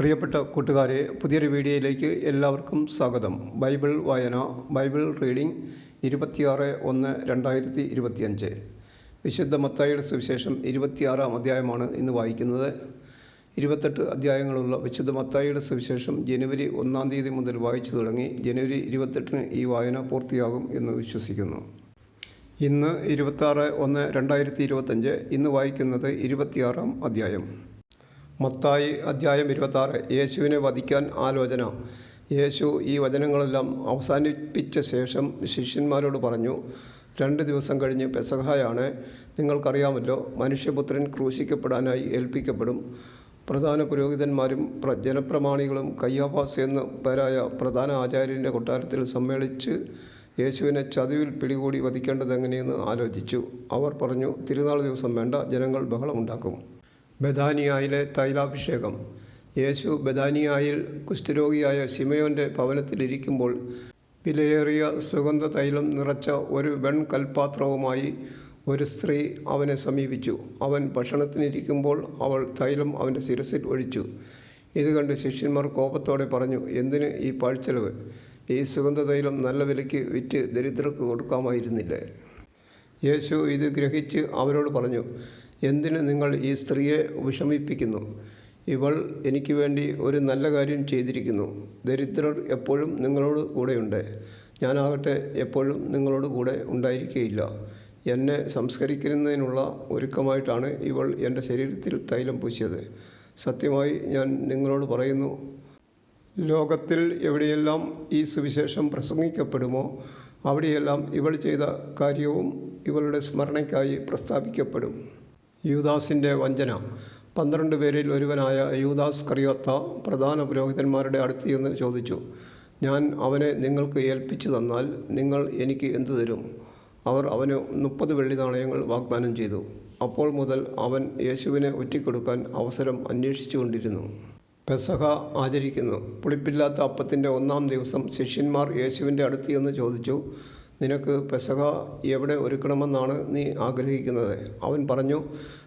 പ്രിയപ്പെട്ട കൂട്ടുകാരെ പുതിയൊരു വീഡിയോയിലേക്ക് എല്ലാവർക്കും സ്വാഗതം. ബൈബിൾ വായന ബൈബിൾ റീഡിംഗ് ഇരുപത്തിയാറ് ഒന്ന് രണ്ടായിരത്തി ഇരുപത്തിയഞ്ച്. വിശുദ്ധ മത്തായിയുടെ സുവിശേഷം ഇരുപത്തിയാറാം അധ്യായമാണ് ഇന്ന് വായിക്കുന്നത്. ഇരുപത്തെട്ട് അധ്യായങ്ങളുള്ള വിശുദ്ധ മത്തായിയുടെ സുവിശേഷം ജനുവരി ഒന്നാം തീയതി മുതൽ വായിച്ചു തുടങ്ങി ജനുവരി ഇരുപത്തെട്ടിന് ഈ വായന പൂർത്തിയാകും എന്ന് വിശ്വസിക്കുന്നു. ഇന്ന് ഇരുപത്താറ് ഒന്ന് രണ്ടായിരത്തി ഇരുപത്തഞ്ച് ഇന്ന് വായിക്കുന്നത് ഇരുപത്തിയാറാം അധ്യായം. മത്തായി അധ്യായം ഇരുപത്താറ്. യേശുവിനെ വധിക്കാൻ ആലോചന. യേശു ഈ വചനങ്ങളെല്ലാം അവസാനിപ്പിച്ച ശേഷം ശിഷ്യന്മാരോട് പറഞ്ഞു രണ്ട് ദിവസം കഴിഞ്ഞ് പെസഹായാണ്. നിങ്ങൾക്കറിയാമല്ലോ മനുഷ്യപുത്രൻ ക്രൂശിക്കപ്പെടാനായി ഏൽപ്പിക്കപ്പെടും. പ്രധാന പുരോഹിതന്മാരും പ്ര ജനപ്രമാണികളും കയ്യാഫാസ് എന്ന പേരായ പ്രധാന ആചാര്യന്റെ കൊട്ടാരത്തിൽ സമ്മേളിച്ച് യേശുവിനെ ചതിവിൽ പിടികൂടി വധിക്കേണ്ടത് എങ്ങനെയെന്ന് ആലോചിച്ചു. അവർ പറഞ്ഞു തിരുനാൾ ദിവസം വേണ്ട ജനങ്ങൾ ബഹളമുണ്ടാക്കും. ബദാനിയായിലെ തൈലാഭിഷേകം. യേശു ബദാനിയായിൽ കുഷ്ഠരോഗിയായ ശിമയോന്റെ ഭവനത്തിലിരിക്കുമ്പോൾ വിലയേറിയ സുഗന്ധ തൈലം നിറച്ച ഒരു വെൺകൽപാത്രവുമായി ഒരു സ്ത്രീ അവനെ സമീപിച്ചു. അവൻ ഭക്ഷണത്തിനിരിക്കുമ്പോൾ അവൾ തൈലം അവന്റെ ശിരസിൽ ഒഴിച്ചു. ഇത് കണ്ട് ശിഷ്യന്മാർ കോപത്തോടെ പറഞ്ഞു എന്തിന് ഈ പാഴ്ചെലവ്? ഈ സുഗന്ധ തൈലം നല്ല വിലയ്ക്ക് വിറ്റ് ദരിദ്രർക്ക് കൊടുക്കാമായിരുന്നില്ലേ? യേശു ഇത് ഗ്രഹിച്ച് അവരോട് പറഞ്ഞു എന്തിന് നിങ്ങൾ ഈ സ്ത്രീയെ വിഷമിപ്പിക്കുന്നു? ഇവൾ എനിക്ക് വേണ്ടി ഒരു നല്ല കാര്യം ചെയ്തിരിക്കുന്നു. ദരിദ്രർ എപ്പോഴും നിങ്ങളോട് കൂടെയുണ്ട്. ഞാനാകട്ടെ എപ്പോഴും നിങ്ങളോട് കൂടെ ഉണ്ടായിരിക്കുകയില്ല എന്നെ സംസ്കരിക്കുന്നതിനുള്ള ഒരുക്കമായിട്ടാണ് ഇവൾ എന്റെ ശരീരത്തിൽ തൈലം പൂശിയത്. സത്യമായി ഞാൻ നിങ്ങളോട് പറയുന്നു ലോകത്തിൽ എവിടെയെല്ലാം ഈ സുവിശേഷം പ്രസംഗിക്കപ്പെടുമോ അവിടെയെല്ലാം ഇവൾ ചെയ്ത കാര്യവും ഇവളുടെ സ്മരണയ്ക്കായി പ്രസ്താവിക്കപ്പെടും. യൂദാസിന്റെ വഞ്ചന. പന്ത്രണ്ട് പേരിൽ ഒരുവനായ യൂദാസ് കറിയോത്ത പ്രധാന പുരോഹിതന്മാരുടെ അടുത്ത് ചെന്ന് ചോദിച്ചു ഞാൻ അവനെ നിങ്ങൾക്ക് ഏൽപ്പിച്ചു തന്നാൽ നിങ്ങൾ എനിക്ക് എന്തു തരും? അവർ അവന് മുപ്പത് വെള്ളി നാണയങ്ങൾ വാഗ്ദാനം ചെയ്തു. അപ്പോൾ മുതൽ അവൻ യേശുവിനെ ഒറ്റിക്കൊടുക്കാൻ അവസരം അന്വേഷിച്ചു കൊണ്ടിരുന്നു പെസഹ ആചരിക്കുന്നു. പുളിപ്പില്ലാത്ത അപ്പത്തിന്റെ ഒന്നാം ദിവസം ശിഷ്യന്മാർ യേശുവിന്റെ അടുത്ത് ചെന്ന് ചോദിച്ചു നിനക്ക് പെസക എവിടെ ഒരുക്കണമെന്നാണ് നീ ആഗ്രഹിക്കുന്നത്? അവൻ പറഞ്ഞു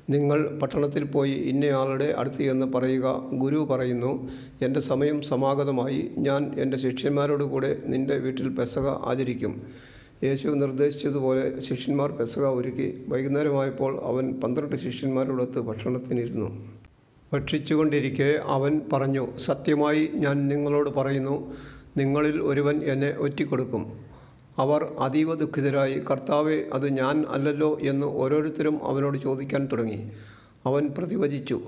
നിങ്ങൾ പട്ടണത്തിൽ പോയി ഇന്നയാളുടെ അടുത്ത് എന്ന് പറയുക. ഗുരു പറയുന്നു എന്റെ സമയം സമാഗതമായി. ഞാൻ എന്റെ ശിഷ്യന്മാരോട് കൂടെ നിന്റെ വീട്ടിൽ പെസക ആചരിക്കും. യേശു നിർദ്ദേശിച്ചതുപോലെ ശിഷ്യന്മാർ പെസക ഒരുക്കി. വൈകുന്നേരമായപ്പോൾ അവൻ പന്ത്രണ്ട് ശിഷ്യന്മാരോടൊത്ത് ഭക്ഷണത്തിനിരുന്നു. ഭക്ഷിച്ചുകൊണ്ടിരിക്കെ അവൻ പറഞ്ഞു സത്യമായി ഞാൻ നിങ്ങളോട് പറയുന്നു നിങ്ങളിൽ ഒരുവൻ എന്നെ ഒറ്റിക്കൊടുക്കും. അവർ അതീവ ദുഃഖിതരായി. കർത്താവെ അത് ഞാൻ അല്ലല്ലോ എന്ന് ഓരോരുത്തരും അവനോട് ചോദിക്കാൻ തുടങ്ങി. അവൻ പ്രതിവചിച്ചു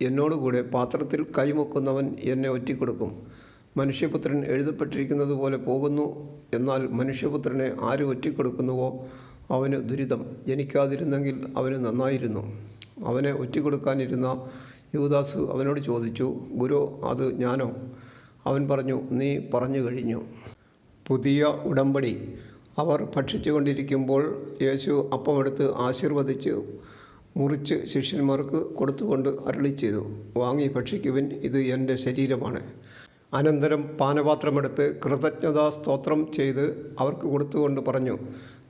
എന്നോടുകൂടെ പാത്രത്തിൽ കൈമുക്കുന്നവൻ എന്നെ ഒറ്റിക്കൊടുക്കും. മനുഷ്യപുത്രൻ എഴുതപ്പെട്ടിരിക്കുന്നത് പോലെ പോകുന്നു. എന്നാൽ മനുഷ്യപുത്രനെ ആര് ഒറ്റിക്കൊടുക്കുന്നുവോ? അവന് ദുരിതം. ജനിക്കാതിരുന്നെങ്കിൽ അവന് നന്നായിരുന്നു. അവനെ ഒറ്റിക്കൊടുക്കാനിരുന്ന യുവദാസ് അവനോട് ചോദിച്ചു ഗുരു അത് ഞാനോ? അവൻ പറഞ്ഞു നീ പറഞ്ഞു കഴിഞ്ഞു. പുതിയ ഉടമ്പടി അവർ ഭക്ഷിച്ചുകൊണ്ടിരിക്കുമ്പോൾ യേശു അപ്പമെടുത്ത് ആശീർവദിച്ച് മുറിച്ച് ശിഷ്യന്മാർക്ക് കൊടുത്തുകൊണ്ട് അരളി ചെയ്തു വാങ്ങി ഭക്ഷിക്കുവിൻ ഇത് എന്റെ ശരീരമാണ്. അനന്തരം പാനപാത്രമെടുത്ത് കൃതജ്ഞതാ സ്തോത്രം ചെയ്ത് അവർക്ക് കൊടുത്തുകൊണ്ട് പറഞ്ഞു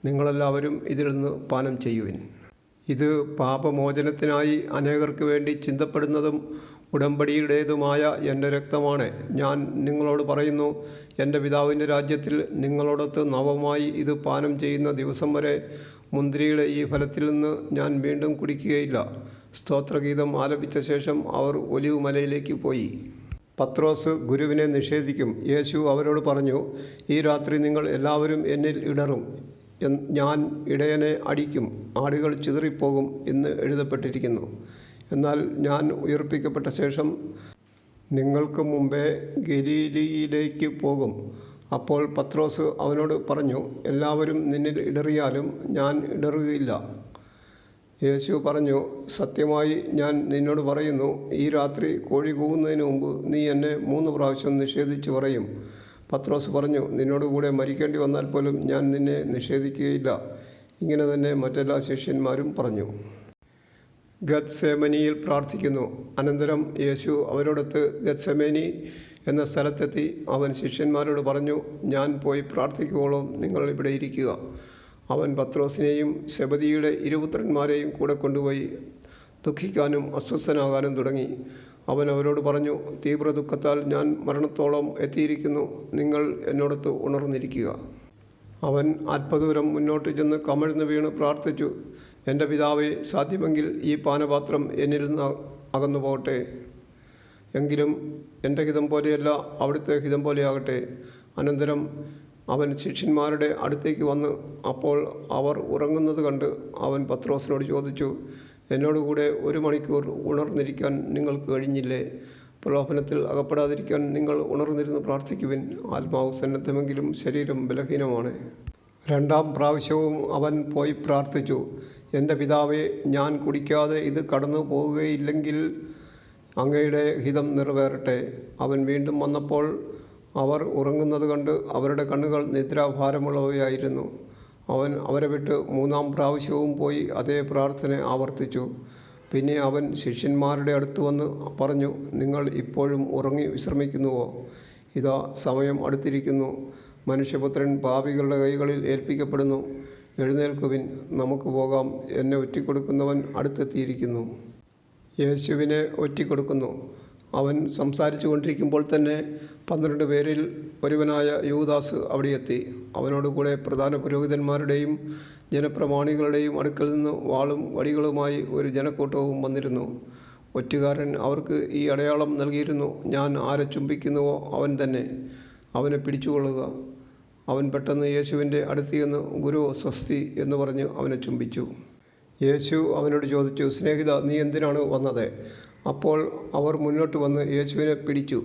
നിങ്ങളെല്ലാവരും ഇതിൽ നിന്ന് പാനം ചെയ്യുവിൻ. ഇത് പാപമോചനത്തിനായി അനേകർക്ക് വേണ്ടി ചിന്തപ്പെടുന്നതും ഉടമ്പടിയുടേതുമായ എന്റെ രക്തമാണ്. ഞാൻ നിങ്ങളോട് പറയുന്നു എന്റെ പിതാവിന്റെ രാജ്യത്തിൽ നിങ്ങളോടൊത്ത് നവമായി ഇത് പാനം ചെയ്യുന്ന ദിവസം വരെ മുന്തിരിയുടെ ഈ ഫലത്തിൽ നിന്ന് ഞാൻ വീണ്ടും കുടിക്കുകയില്ല. സ്തോത്രഗീതം ആലപിച്ച ശേഷം അവർ ഒലിവ് മലയിലേക്ക് പോയി. പത്രോസ് ഗുരുവിനെ നിഷേധിക്കും. യേശു അവരോട് പറഞ്ഞു ഈ രാത്രി നിങ്ങൾ എല്ലാവരും എന്നിൽ ഇടറും. ഞാൻ ഇടയനെ അടിക്കും ആടുകൾ ചിതറിപ്പോകും എന്ന് എഴുതപ്പെട്ടിരിക്കുന്നു. എന്നാൽ ഞാൻ ഉയർപ്പിക്കപ്പെട്ട ശേഷം നിങ്ങൾക്ക് മുമ്പേ ഗലീലിയിലേക്ക് പോകും. അപ്പോൾ പത്രോസ് അവനോട് പറഞ്ഞു എല്ലാവരും നിന്നിൽ ഇടറിയാലും ഞാൻ ഇടറുകയില്ല. യേശു പറഞ്ഞു സത്യമായി ഞാൻ നിന്നോട് പറയുന്നു ഈ രാത്രി കോഴി കൂവുന്നതിന് മുമ്പ് നീ എന്നെ മൂന്ന് പ്രാവശ്യം നിഷേധിച്ച് പറയും. പത്രോസ് പറഞ്ഞു നിന്നോട് കൂടെ മരിക്കേണ്ടി വന്നാൽ പോലും ഞാൻ നിന്നെ നിഷേധിക്കുകയില്ല. ഇങ്ങനെ തന്നെ മറ്റെല്ലാ ശിഷ്യന്മാരും പറഞ്ഞു. ഗത്സേമനിയിൽ പ്രാർത്ഥിക്കുന്നു. അനന്തരം യേശു അവരോടൊത്ത് ഗത്സമേനി എന്ന സ്ഥലത്തെത്തി അവൻ ശിഷ്യന്മാരോട് പറഞ്ഞു ഞാൻ പോയി പ്രാർത്ഥിക്കുവോളം നിങ്ങൾ ഇവിടെ ഇരിക്കുക. അവൻ പത്രോസിനെയും ശബതിയുടെ ഇരുപുത്രന്മാരെയും കൂടെ കൊണ്ടുപോയി ദുഃഖിക്കാനും അസ്വസ്ഥനാകാനും തുടങ്ങി. അവൻ അവരോട് പറഞ്ഞു തീവ്ര ദുഃഖത്താൽ ഞാൻ മരണത്തോളം എത്തിയിരിക്കുന്നു. നിങ്ങൾ എന്നോടത്ത് ഉണർന്നിരിക്കുക. അവൻ ആത്മദൂരം മുന്നോട്ട് ചെന്ന് കമഴ്ന്ന് വീണ് പ്രാർത്ഥിച്ചു എന്റെ പിതാവെ സാധ്യമെങ്കിൽ ഈ പാനപാത്രം എന്നിൽ നിന്ന് അകന്നു പോകട്ടെ. എങ്കിലും എന്റെ ഹിതം പോലെയല്ല അവിടുത്തെ ഹിതം പോലെയാകട്ടെ. അനന്തരം അവൻ ശിഷ്യന്മാരുടെ അടുത്തേക്ക് വന്ന് അപ്പോൾ അവർ ഉറങ്ങുന്നത് കണ്ട് അവൻ പത്രോസിനോട് ചോദിച്ചു എന്നോടുകൂടെ ഒരു മണിക്കൂർ ഉണർന്നിരിക്കാൻ നിങ്ങൾക്ക് കഴിഞ്ഞില്ലേ? പ്രലോഭനത്തിൽ അകപ്പെടാതിരിക്കാൻ നിങ്ങൾ ഉണർന്നിരുന്ന് പ്രാർത്ഥിക്കുവിൻ. ആത്മാവ് സന്നദ്ധമെങ്കിലും ശരീരം ബലഹീനമാണ്. രണ്ടാം പ്രാവശ്യവും അവൻ പോയി പ്രാർത്ഥിച്ചു. എന്റെ പിതാവെ ഞാൻ കുടിക്കാതെ ഇത് കടന്നു പോവുകയില്ലെങ്കിൽ അങ്ങയുടെ ഹിതം നിറവേറട്ടെ അവൻ വീണ്ടും വന്നപ്പോൾ അവർ ഉറങ്ങുന്നത് കണ്ട് അവരുടെ കണ്ണുകൾ നിദ്രാഭാരമുള്ളവയായിരുന്നു. അവൻ അവരെ വിട്ട് മൂന്നാം പ്രാവശ്യവും പോയി അതേ പ്രാർത്ഥന ആവർത്തിച്ചു. പിന്നെ അവൻ ശിഷ്യന്മാരുടെ അടുത്ത് വന്ന് പറഞ്ഞു നിങ്ങൾ ഇപ്പോഴും ഉറങ്ങി വിശ്രമിക്കുന്നുവോ? ഇതാ സമയം അടുത്തിരിക്കുന്നു. മനുഷ്യപുത്രൻ പാപികളുടെ കൈകളിൽ ഏൽപ്പിക്കപ്പെടുന്നു. എഴുന്നേൽക്കുവിൻ നമുക്ക് പോകാം. എന്നെ ഒറ്റിക്കൊടുക്കുന്നവൻ അടുത്തെത്തിയിരിക്കുന്നു. യേശുവിനെ ഒറ്റിക്കൊടുക്കുന്നു. അവൻ സംസാരിച്ചു കൊണ്ടിരിക്കുമ്പോൾ തന്നെ പന്ത്രണ്ട് പേരിൽ ഒരുവനായ യുവദാസ് അവിടെ എത്തി അവനോടുകൂടെ പ്രധാന പുരോഹിതന്മാരുടെയും ജനപ്രമാണികളുടെയും അടുക്കൽ നിന്ന് വാളും വടികളുമായി ഒരു ജനക്കൂട്ടവും വന്നിരുന്നു. ഒറ്റുകാരൻ അവർക്ക് ഈ അടയാളം നൽകിയിരുന്നു. ഞാൻ ആരെ ചുംബിക്കുന്നുവോ അവൻ തന്നെ. അവനെ പിടിച്ചുകൊള്ളുക. അവൻ പെട്ടെന്ന് യേശുവിന്റെ അടുത്ത് ഗുരു സ്വസ്തി എന്ന് പറഞ്ഞ് അവനെ ചുംബിച്ചു. യേശു അവനോട് ചോദിച്ചു സ്നേഹിത നീ എന്തിനാണ് വന്നത്? അപ്പോൾ അവർ മുന്നോട്ട് വന്ന് യേശുവിനെ പിടിച്ചു.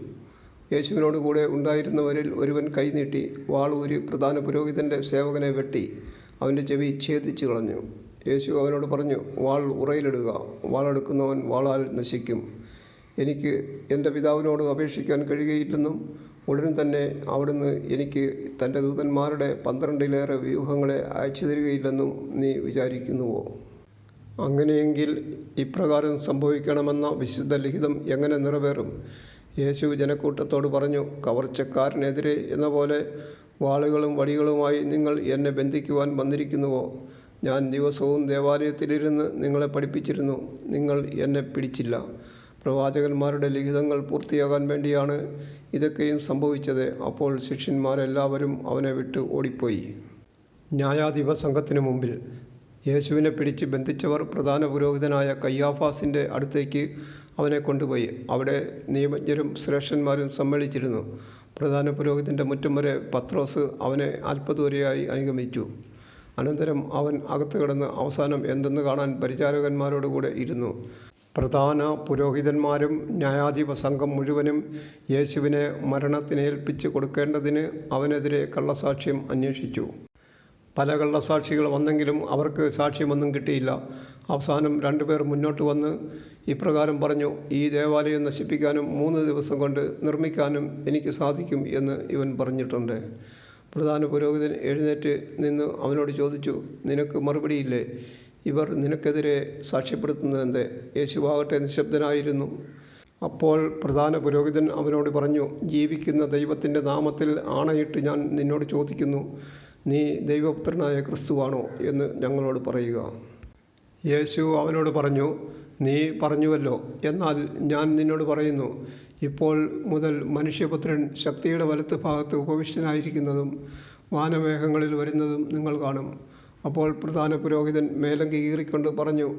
യേശുവിനോട് കൂടെ ഉണ്ടായിരുന്നവരിൽ ഒരുവൻ കൈനീട്ടി വാൾ ഊരി പ്രധാന പുരോഹിതന്റെ സേവകനെ വെട്ടി. അവന്റെ ചെവി ഛേദിച്ചു കളഞ്ഞു. യേശു അവനോട് പറഞ്ഞു വാൾ ഉറയിലിടുക. വാളെടുക്കുന്നവൻ വാളാൽ നശിക്കും. എനിക്ക് എന്റെ പിതാവിനോട് അപേക്ഷിക്കാൻ കഴിയുകയില്ലെന്നും ഉടൻ തന്നെ അവിടുന്ന് എനിക്ക് തന്റെ ദൂതന്മാരുടെ പന്ത്രണ്ടിലേറെ വ്യൂഹങ്ങളെ അയച്ചു തരികയില്ലെന്നും നീ വിചാരിക്കുന്നുവോ? അങ്ങനെയെങ്കിൽ ഇപ്രകാരം സംഭവിക്കണമെന്ന വിശുദ്ധ ലിഖിതം എങ്ങനെ നിറവേറും? യേശു ജനക്കൂട്ടത്തോട് പറഞ്ഞു കവർച്ചക്കാരനെതിരെ എന്ന പോലെ വാളുകളും വടികളുമായി നിങ്ങൾ എന്നെ ബന്ധിക്കുവാൻ വന്നിരിക്കുന്നുവോ? ഞാൻ ദിവസവും ദേവാലയത്തിലിരുന്ന് നിങ്ങളെ പഠിപ്പിച്ചിരുന്നു. നിങ്ങൾ എന്നെ പിടിച്ചില്ല. പ്രവാചകന്മാരുടെ ലിഖിതങ്ങൾ പൂർത്തിയാകാൻ വേണ്ടിയാണ് ഇതൊക്കെയും സംഭവിച്ചത്. അപ്പോൾ ശിഷ്യന്മാരെല്ലാവരും അവനെ വിട്ട് ഓടിപ്പോയി. ന്യായാധിപ സംഘത്തിന് മുമ്പിൽ യേശുവിനെ പിടിച്ച് ബന്ധിച്ചവർ പ്രധാന പുരോഹിതനായ കയ്യാഫാസിന്റെ അടുത്തേക്ക് അവനെ കൊണ്ടുപോയി. അവിടെ നിയമജ്ഞരും ശ്രേഷ്ഠന്മാരും സമ്മേളിച്ചിരുന്നു. പ്രധാന പുരോഹിതന്റെ മുറ്റം വരെ പത്രോസ് അവനെ അല്പദൂരെയായി അനുഗമിച്ചു. അനന്തരം അവൻ അകത്ത് കിടന്ന് അവസാനം എന്തെന്ന് കാണാൻ പരിചാരകന്മാരോടുകൂടെ ഇരുന്നു. പ്രധാന പുരോഹിതന്മാരും ന്യായാധിപ സംഘം മുഴുവനും യേശുവിനെ മരണത്തിനേൽപ്പിച്ച് കൊടുക്കേണ്ടതിന് അവനെതിരെ കള്ളസാക്ഷ്യം അന്വേഷിച്ചു. പല കള്ളസാക്ഷികൾ വന്നെങ്കിലും അവർക്ക് സാക്ഷ്യമൊന്നും കിട്ടിയില്ല. അവസാനം രണ്ടുപേർ മുന്നോട്ട് വന്ന് ഇപ്രകാരം പറഞ്ഞു ഈ ദേവാലയം നശിപ്പിക്കാനും മൂന്ന് ദിവസം കൊണ്ട് നിർമ്മിക്കാനും എനിക്ക് സാധിക്കും എന്ന് ഇവൻ പറഞ്ഞിട്ടുണ്ട്. പ്രധാന പുരോഹിതൻ എഴുന്നേറ്റ് നിന്ന് അവനോട് ചോദിച്ചു നിനക്ക് മറുപടിയില്ലേ ഇവർ നിനക്കെതിരെ സാക്ഷ്യപ്പെടുത്തുന്നതെന്ത്? യേശുവാകട്ടെ നിശബ്ദനായിരുന്നു. അപ്പോൾ പ്രധാന പുരോഹിതൻ അവനോട് പറഞ്ഞു ജീവിക്കുന്ന ദൈവത്തിന്റെ നാമത്തിൽ ആണയിട്ട് ഞാൻ നിന്നോട് ചോദിക്കുന്നു. നീ ദൈവപുത്രനായ ക്രിസ്തുവാണോ എന്ന് ഞങ്ങളോട് പറയുക. യേശു അവനോട് പറഞ്ഞു നീ പറഞ്ഞുവല്ലോ. എന്നാൽ ഞാൻ നിന്നോട് പറയുന്നു ഇപ്പോൾ മുതൽ മനുഷ്യപുത്രൻ ശക്തിയുടെ വലത്ത് ഭാഗത്ത് ഉപവിഷ്ടനായിരിക്കുന്നതും വാനമേഘങ്ങളിൽ വരുന്നതും നിങ്ങൾ കാണും. അപ്പോൾ പ്രധാന പുരോഹിതൻ മേലങ്കി കീറിക്കൊണ്ട് പറഞ്ഞു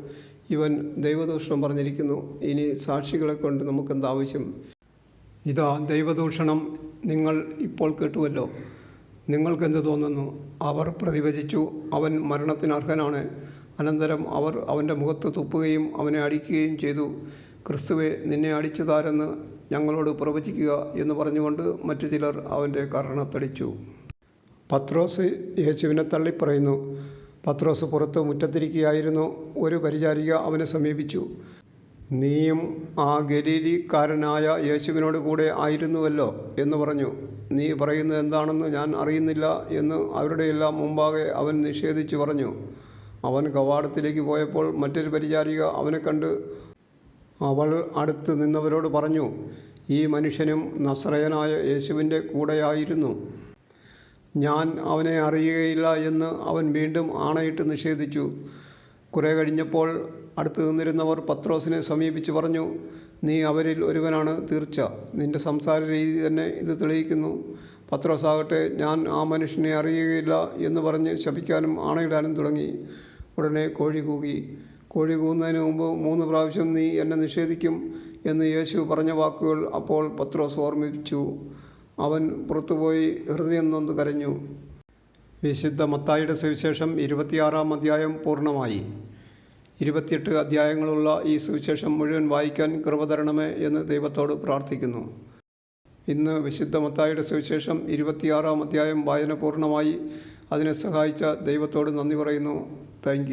ഇവൻ ദൈവദൂഷണം പറഞ്ഞിരിക്കുന്നു. ഇനി സാക്ഷികളെ കൊണ്ട് നമുക്കെന്താവശ്യം? ഇതാ ദൈവദൂഷണം നിങ്ങൾ ഇപ്പോൾ കേട്ടുവല്ലോ. നിങ്ങൾക്കെന്ത് തോന്നുന്നു? അവർ പ്രതിവചിച്ചു അവൻ മരണത്തിനർഹനാണ് അനന്തരം അവർ അവന്റെ മുഖത്ത് തുപ്പുകയും അവനെ അടിക്കുകയും ചെയ്തു. ക്രിസ്തുവെ നിന്നെ അടിച്ചതാരെന്ന് ഞങ്ങളോട് പ്രവചിക്കുക എന്ന് പറഞ്ഞുകൊണ്ട് മറ്റു ചിലർ അവന്റെ കർണത്തടിച്ചു പത്രോസ് യേശുവിനെ തള്ളിപ്പറയുന്നു. പത്രോസ് പുറത്ത് മുറ്റത്തിരിക്കുകയായിരുന്നു. ഒരു പരിചാരിക അവനെ സമീപിച്ചു. നീയും ആ ഗലീലിക്കാരനായ യേശുവിനോട് കൂടെ ആയിരുന്നുവല്ലോ എന്ന് പറഞ്ഞു. നീ പറയുന്നത് എന്താണെന്ന് ഞാൻ അറിയുന്നില്ല എന്ന് അവരുടെ എല്ലാം മുമ്പാകെ അവൻ നിഷേധിച്ചു പറഞ്ഞു. അവൻ കവാടത്തിലേക്ക് പോയപ്പോൾ മറ്റൊരു പരിചാരിക അവനെ കണ്ട് അവൾ അടുത്ത് നിന്നവരോട് പറഞ്ഞു ഈ മനുഷ്യനും നസ്രയനായ യേശുവിന്റെ കൂടെയായിരുന്നു. ഞാൻ അവനെ അറിയുകയില്ല എന്ന് അവൻ വീണ്ടും ആണയിട്ട് നിഷേധിച്ചു. കുറേ കഴിഞ്ഞപ്പോൾ അടുത്ത് നിന്നിരുന്നവർ പത്രോസിനെ സമീപിച്ച് പറഞ്ഞു നീ അവരിൽ ഒരുവനാണ് തീർച്ച. നിന്റെ സംസാര രീതി തന്നെ ഇത് തെളിയിക്കുന്നു. പത്രോസാകട്ടെ ഞാൻ ആ മനുഷ്യനെ അറിയുകയില്ല എന്ന് പറഞ്ഞ് ശപിക്കാനും ആണയിടാനും തുടങ്ങി. ഉടനെ കോഴി കൂകി കോഴി കൂകുന്നതിന് മുമ്പ് മൂന്ന് പ്രാവശ്യം നീ എന്നെ നിഷേധിക്കും എന്ന് യേശു പറഞ്ഞ വാക്കുകൾ അപ്പോൾ പത്രോസ് ഓർമ്മിപ്പിച്ചു. അവൻ പുറത്തുപോയി ഹൃദയം നൊന്ന് കരഞ്ഞു. വിശുദ്ധ മത്തായിയുടെ സുവിശേഷം ഇരുപത്തിയാറാം അധ്യായം പൂർണമായി. ഇരുപത്തിയെട്ട് അധ്യായങ്ങളുള്ള ഈ സുവിശേഷം മുഴുവൻ വായിക്കാൻ കൃപ തരണമേ എന്ന് ദൈവത്തോട് പ്രാർത്ഥിക്കുന്നു. ഇന്ന് വിശുദ്ധ മത്തായുടെ സുവിശേഷം ഇരുപത്തിയാറാം അധ്യായം വായന പൂർണമായി. അതിനെ സഹായിച്ച ദൈവത്തോട് നന്ദി പറയുന്നു. താങ്ക്